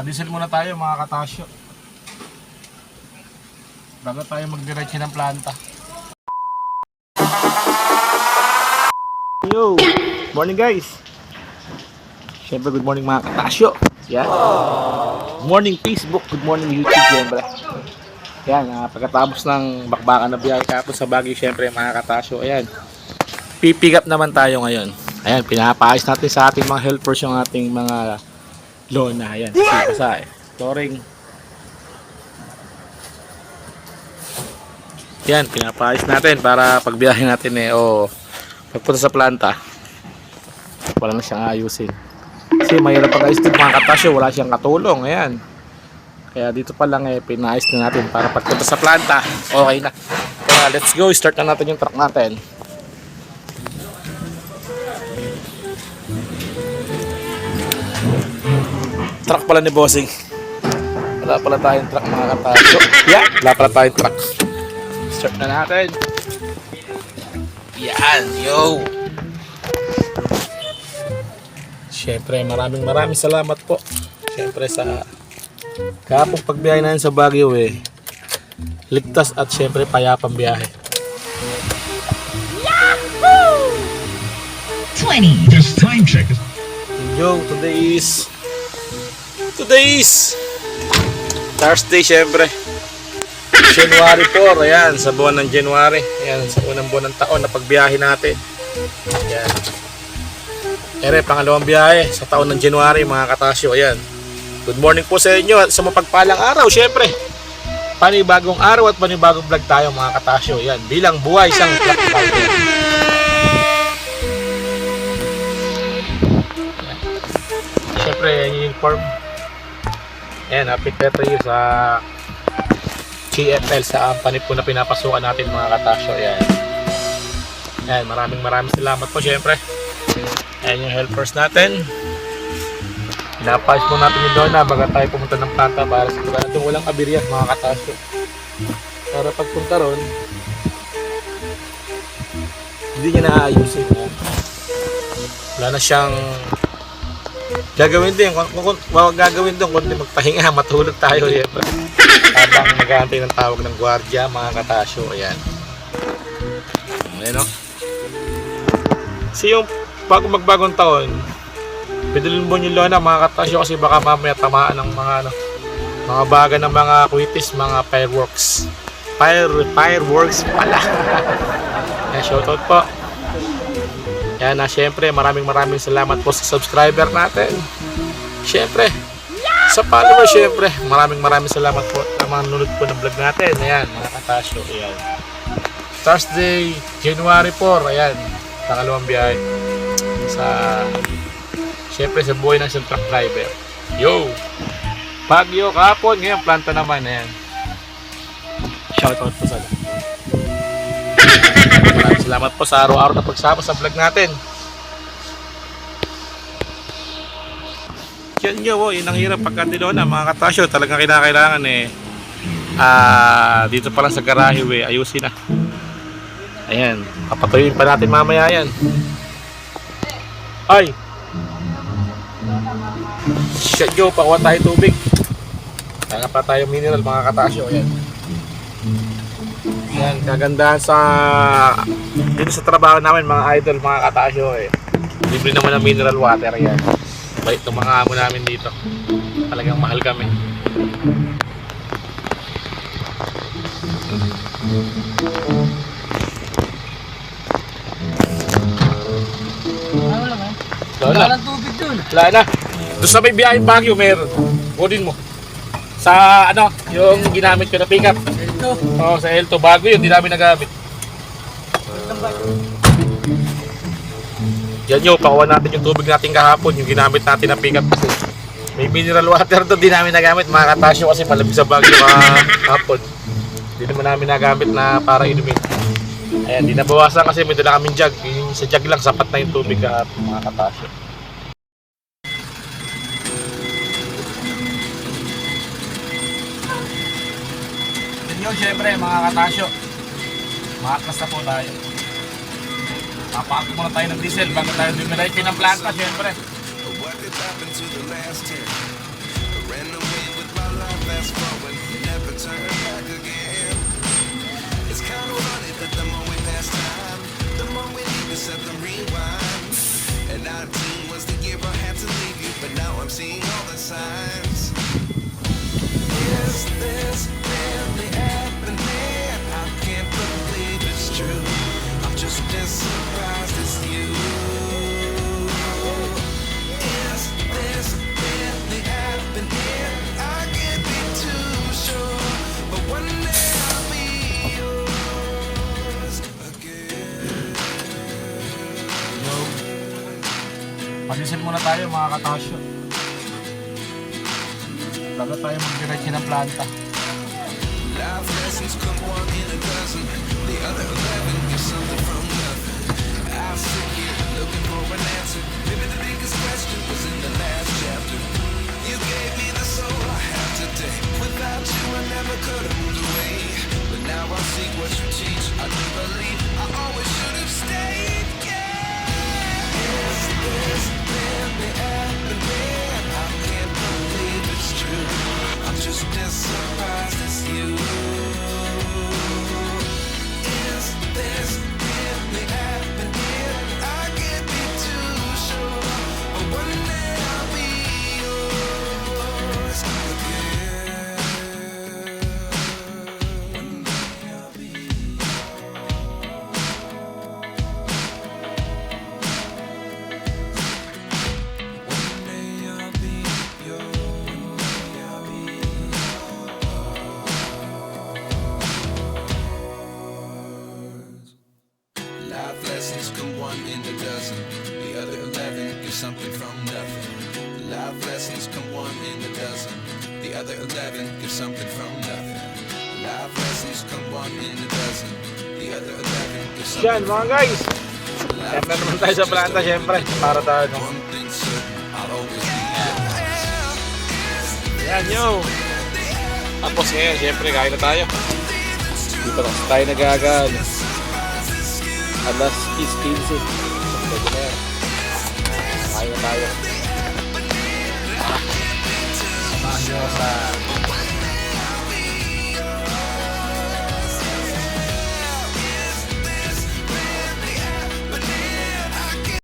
Padisel muna tayo mga katasyo. Bago tayo magdiretso ng planta. Yo! Morning guys! Siyempre good morning mga katasyo. Yan. Good morning Facebook, good morning YouTube siyempre. Yan, ah, pagkatapos ng bakbakan na biyahe kapos sa Baguio siyempre mga katasyo. Ayan. Pipick up naman tayo ngayon. Ayan, pinapaayos natin sa ating mga helpers yung ating mga lona. Ayan, si Pasay. Touring. Yan, pinapaayos natin para pagbiyahe natin eh, o pagpunta sa planta, wala na siyang ayusin. Kasi mahirap pag ayos dito mga katasyo, wala siyang katulong. Ayan. Kaya dito pa lang eh, pinaayos na natin para pagpunta sa planta, okay na. Kaya let's go, start na natin yung truck natin. Truck pala ni Bossing. Wala pala tayong truck mga katasyo. Yeah, wala pala tayong truck. Start na natin. Yan, yo! Siyempre, maraming maraming salamat po. Siyempre sa kapong pagbiyahe natin sa Baguio eh. Ligtas at siyempre payapang biyahe. 20. Just time check. Yo, today is Today is Thursday syempre January 4, ayan, sa buwan ng January. Ayan, sa unang buwan ng taon na pagbiyahe natin. Ayan. Ere, pangalawang biyahe sa taon ng January mga katasyo, ayan. Good morning po sa inyo at sa mapagpalang araw, syempre Panibagong araw at panibagong vlog tayo mga katasyo Ayan, bilang buhay isang vlog tayo. Siyempre, yan yung inform. Ayan, happy 30 years sa GFL sa company po na pinapasukan natin mga katasyo. Ayan. Ayan, maraming maraming salamat po siyempre. Ayan yung helpers natin. Pinapayos po natin yung Donna baga tayo pumunta ng planta para sigurado walang abirya mga katasyo. Para pagpunta ron, hindi niya naaayusin. Wala na siyang gagawin din kung, kung, kung gagawin doon kundi magpahinga matulog tayo yan habang nag-aantay ng tawag ng gwardiya mga katasyo ayan. Ayan o kasi yung bago magbagong taon pidulin mo yung lona mga katasyo kasi baka mamaya tamaan ng mga ano mga baga ng mga kwitis mga fireworks. Fire fireworks pala. Ayan shoutout po yan na syempre maraming maraming salamat po sa subscriber natin. Syempre sa follower syempre maraming maraming salamat po sa mga nunod po ng vlog natin. Ayan mga katasyo. Ayan. Thursday, January 4. Ayan. Pangalawang biyahe. Sa syempre sa buhay ng isang truck driver. Yo! Bagyo kahapon. Ngayon planta naman. Ayan. Shoutout po sa lahat. Maraming salamat po sa araw-araw na pagsama sa vlog natin. Yan nyo, oh, yun ang hirap pagka na mga katasyo. Talagang kinakailangan eh. Ah, dito pa lang sa garahe, we, ayusin na. Ayan, papatuyuin pa natin mamaya yan. Ay! Shit, yo, pakuha tayo tubig. Kaya pa tayo mineral mga katasyo. Ayan. Yan, kagandahan sa dito sa trabaho namin mga idol, mga katasyo eh. Libre naman ng mineral water yan. Bait ng mga amo namin dito. Talagang mahal kami. Wala na. Tubig dun. Wala na. Doon sa may biyaheng Baguio, meron. Kunin mo. Sa ano, yung ginamit ko na pickup. Ito. Oo, sa Elto. Bago yun, hindi namin nagamit. Yan yun, pakuha natin yung tubig natin kahapon, yung ginamit natin na pickup kasi may mineral water doon, di namin nagamit mga katasyo kasi malamig sa Baguio kahapon. Hindi naman namin nagamit na para inumin. Ayan, di nabawasan kasi may dala kaming jug. Sa jug lang, sapat na yung tubig kahapon mga katasyo. Yun, syempre mga katasyo. Makaklas na po tayo. Papakot muna tayo ng diesel bago tayo dumiretso ng planta, syempre. It's kind of funny to set the rewind. And 19 was the year I had to leave you, but now I'm seeing all the signs. Muna tayo mga katasyo. Bago tayo mag-diretso ng planta. Life lessons come one in a dozen. The other eleven get something from nothing. I sit here looking for an answer. Maybe the biggest question was in the last get something from nothing. Life lessons come one in a dozen. The other eleven get something from nothing. Life lessons come one in a dozen. The other eleven get something Yan mga guys. Na naman tayo sa planta syempre. Para tayo. Yan yo. Tapos ngayon syempre kain na tayo. Dito na tayo nagagal. Alas 15. Kain na tayo. Samahan nyo sa